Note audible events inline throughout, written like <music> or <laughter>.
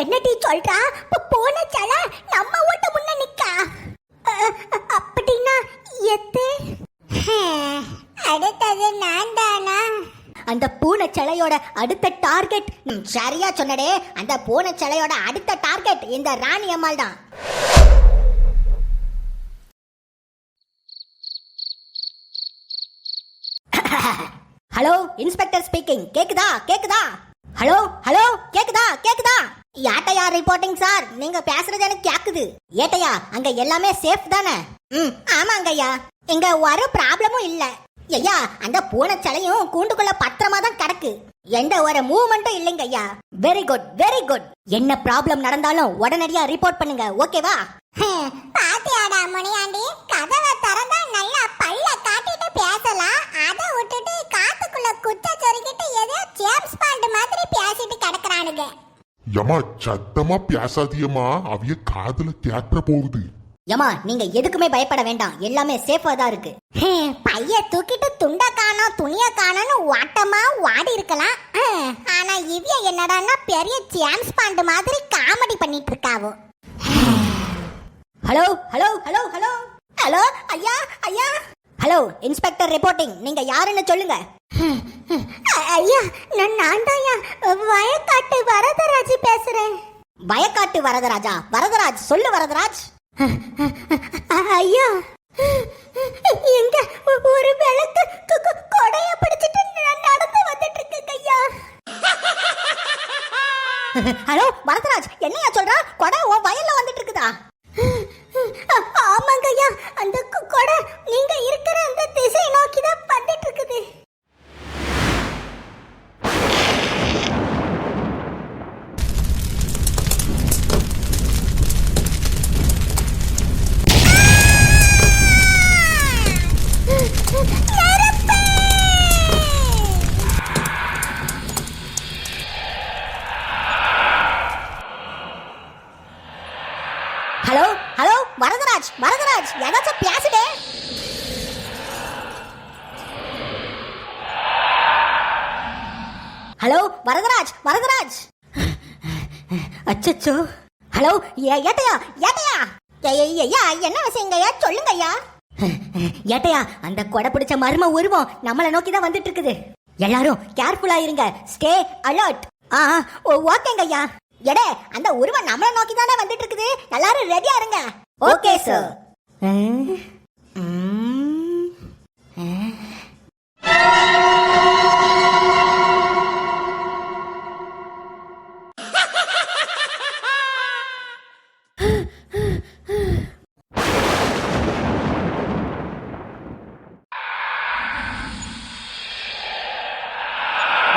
என்னடி சொல்றா? போன சல நம்ம வீட்டு முன்ன நிக்கா. அப்படின்னா எத்து? அடுத்தது நான் தானா அந்த பூனை சிலையோட அடுத்த டார்கெட் சரியா சொன்னடே. அந்த பூனை சிலையோட அடுத்த டார்கெட் இந்த ராணி அம்மாள் தான். Hello inspector speaking. கேக்குதா? கேக்குதா? ஹலோ ஹலோ கேக்குதா? கேக்குதா? ஏட்டையா ரிப்போர்ட்டிங் சார் நீங்க பேசுறது எனக்கு கேக்குது. ஏட்டையா அங்க எல்லாமே சேஃப் தானே? ம் ஆமாங்க ஐயா இங்க ஒரு ப்ராப்ளமும் இல்ல. ஐயா அந்த பூனை சிலையும் கூண்டுக்குள்ள பத்திரமா தான் கிடக்கு. எந்த ஒரு மூவ்மெண்ட்டும் இல்லைங்க ஐயா. வெரி குட் வெரி குட் என்ன ப்ராப்ளம் நடந்தாலும் உடனடியா ரிப்போர்ட் பண்ணுங்க ஓகேவா பாத்தியாடா முனியாண்டி. கதவை திறந்தா நல்லா பல்ல காட்டிட்டு பேசலாம். ஏமா சத்தமா பேசாதியம்மா. அவிய காதுல கேட்டுற போகுது. ஏமா நீங்க எதுக்குமே பயப்பட வேண்டாம். எல்லாமே சேஃபா தான் இருக்கு. பைய தூக்கிட்டு துண்ட காணோம் துணிய காணோம்னு வாட்டமா வாடி இருக்கலாம். ஆனா இவ்ய என்னடான்னா பெரிய ஜேம்ஸ் பாண்ட் மாதிரி காமெடி பண்ணிட்டு இருக்காவோ. Hello hello hello hello hello ஐயா ஐயா. ஹலோ இன்ஸ்பெக்டர் ரிப்போர்ட்டிங் நீங்க யாருன்னு சொல்லுங்க. ஐயா நான் நான் தான் வயக்காட்டு வரதராஜ் பேசுறேன். வயக்காட்டு வரதராஜா? வரதராஜ் சொல்லு வரதராஜ். ஐயா எங்க ஒரு விளக்கு கொடைய பிடிச்சிட்டு நடந்து வந்துட்டு இருக்கேன் ஐயா. ஹலோ வரதராஜ் என்னையா சொல்றா? கொடை உன் வயல்ல வந்துட்டு இருக்குதா வரதராஜ் ஏதாச்சும் பேசுடே ஹலோ வரதராஜ் வரதராஜ் அச்சச்சோ. ஹலோ ஏட்டையா ஏட்டையா. ஏய், ஐயா என்ன விஷயங்கய்யா சொல்லுங்க ஐயா ஏட்டையா அந்த கொடை பிடிச்ச மர்ம உருவம் நம்மளை நோக்கி தான் வந்துட்டு இருக்குது எல்லாரும் கேர்ஃபுல்லா இருங்க. ஸ்டே அலர்ட் ஆ ஓ, ஓகேங்க ஐயா எடே அந்த உருவம் நம்மளை நோக்கி தானே வந்துட்டு இருக்குது எல்லாரும் ரெடியா இருங்க. ஓகே சார்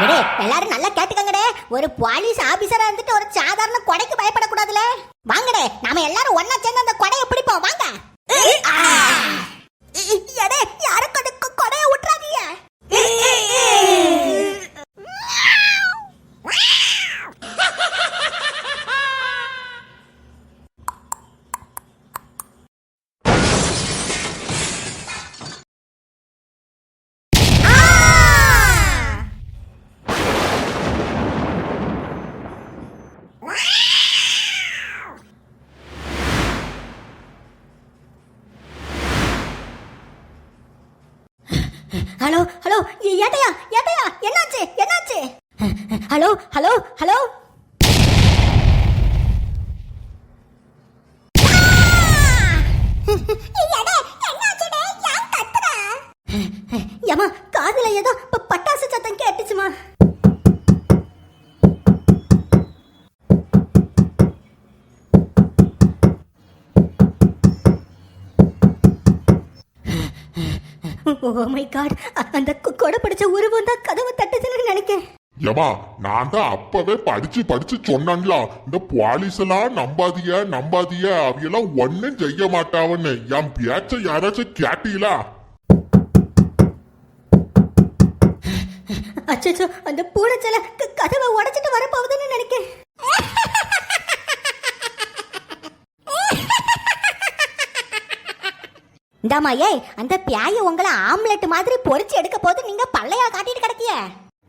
எடே எல்லாரும் நல்லா கேட்டுக்கங்கடே. ஒரு போலீஸ் ஆபீசரா இருந்துட்டு ஒரு சாதாரண கொடைக்கு பயப்படக்கூடாதுல? வாங்கடே நாம எல்லாரும் ஒன்னா சேர்ந்து அந்த கொடையை பிடிப்போம் வாங்க. ஹலோ ஹலோ ஏட்டையா ஏட்டையா என்னாச்சு என்னாச்சு? ஹலோ ஹலோ ஹலோ ஏமா காதுல ஏதோ ப- பட்டாசு சத்தம் கேட்டுச்சுமா ஓ மை காட். அந்த கொடை பிடிச்ச உருவம் தான் கதவை தட்டுச்சுன்னு நினைக்கிறேன் ஏமா நான் தான் அப்பவே படிச்சு படிச்சு சொன்னேன்ல. இந்த போலீஸ் எல்லாம் நம்பாதீய நம்பாதீய அவையெல்லாம் ஒன்னும் செய்ய மாட்டாவன்னு. என் பேச்ச யாராச்சும் கேட்டீங்களா? அச்சச்சோ அந்த பூனைச்சல கதவை உடைச்சிட்டு வரப்போகுதுன்னு நினைக்கிறேன் இந்தாமா ஏய் அந்த பியாய உங்களை ஆம்லெட் மாதிரி பொரிச்சு எடுக்க போது நீங்க பல்லையா காட்டிட்டு கிடக்கிய?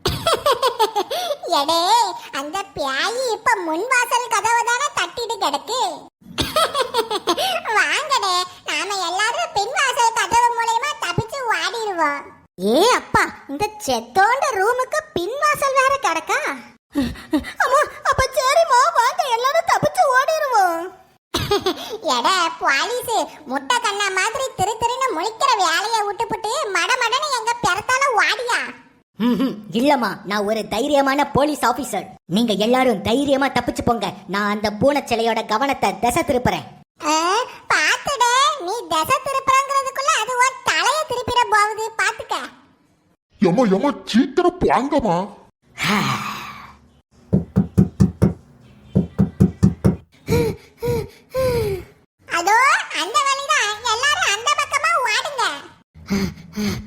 <laughs> எடே அந்த பியாயி இப்ப முன்வாசல் கதவை தானே தட்டிட்டு கிடக்கு? <laughs> வாங்கடே நாம எல்லாரும் பின்வாசல் கதவு மூலயமா தப்பிச்சு ஓடிடுவோம். ஏ அப்பா இந்த செத்தோண்ட ரூமுக்கு பின்வாசல் வேற கிடக்கா? <laughs> அம்மா அப்ப சரிம்மா வாங்க எல்லாரும் தப்பிச்சு ஓடிடுவோம். எடே போலீஸ் முட்டை கண்ணா மாதிரி திரு திருன்னு முழிக்கிற வேலையை விட்டுப்புட்டு மடமடன்னு எங்க பெறத்தால வாடியா. இல்லம்மா நான் ஒரு தைரியமான போலீஸ் ஆபீசர். நீங்க எல்லாரும் தைரியமா தப்பிச்சு போங்க. நான் அந்த பூனை சிலையோட கவனத்தை திசை திருப்புறேன். ஆ, பாத்துடே நீ தசை திருப்புறங்கிறதுக்குள்ள அது ஒரு தலைய திருப்பிட போகுது. பாத்துக்க எம்மா எம்மா சீக்கிரம் வாங்கம்மா அதோ அந்த வழிதான் எல்லாரும் அந்த பக்கமா ஓடுங்க ம், ம்,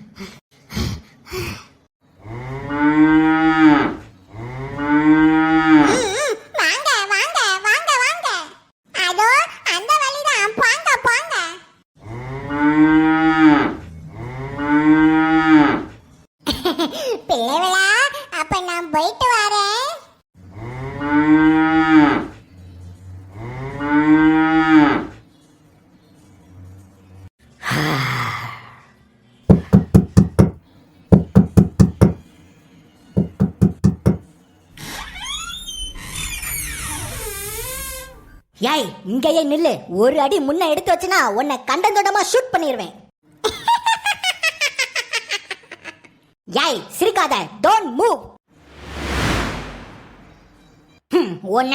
வாங்க வாங்க வாங்க வாங்க அதோ அந்த வழிதான் போங்க போங்க பிள்ளைகளா அப்ப நான் போயிட்டு வரேன் ஏய் இங்கேயே நில்லு. ஒரு அடி முன்ன எடுத்து வச்சுனா உன்னை கண்டந்தோடமா ஷூட் பண்ணிடுவேன் ஏய் சிரிக்காத. டோன்ட் மூவ் உன்ன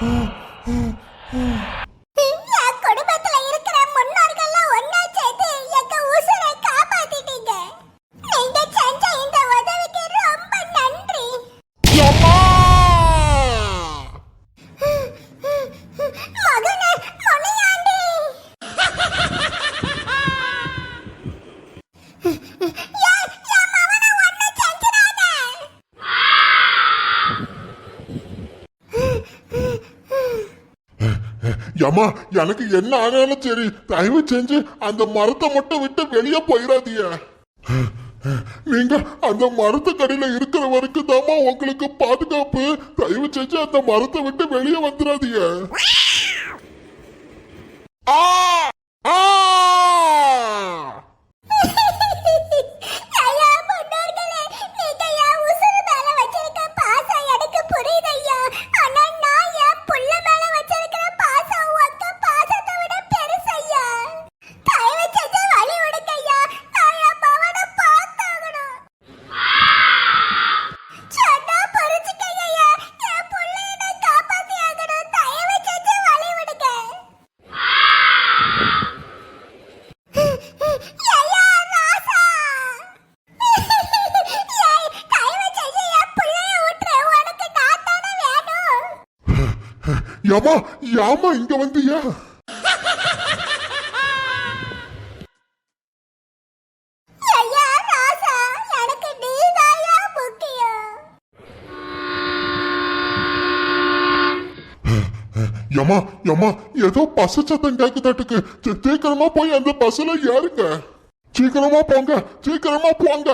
啊。ஏமா எனக்கு என்ன ஆனாலும் சரி தயவு செஞ்சு அந்த மரத்தை மட்டும் விட்டு வெளியே போயிடாதீங்க நீங்க அந்த மரத்துக்கடியில இருக்கிற வரைக்கும் தாமா உங்களுக்கு பாதுகாப்பு. தயவு செஞ்சு அந்த மரத்தை விட்டு வெளியே வந்துடாதீங்க ஆ ஆ. ஏமா ஏமா இங்க வந்தியா? யம்மா யம்மா ஏதோ பசு சத்தம் கேக்குதாட்டுக்கு. சீக்கிரமா போய் அந்த பஸ்ல ஏறுங்க. சீக்கிரமா போங்க சீக்கிரமா போங்க.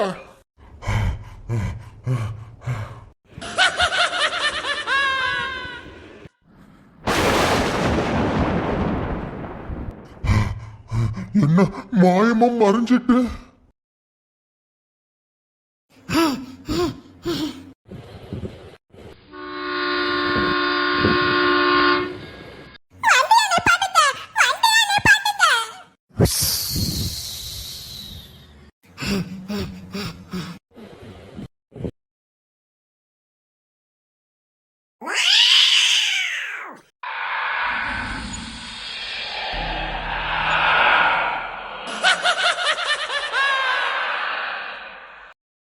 என்ன மாயமா மறைஞ்சிட்டு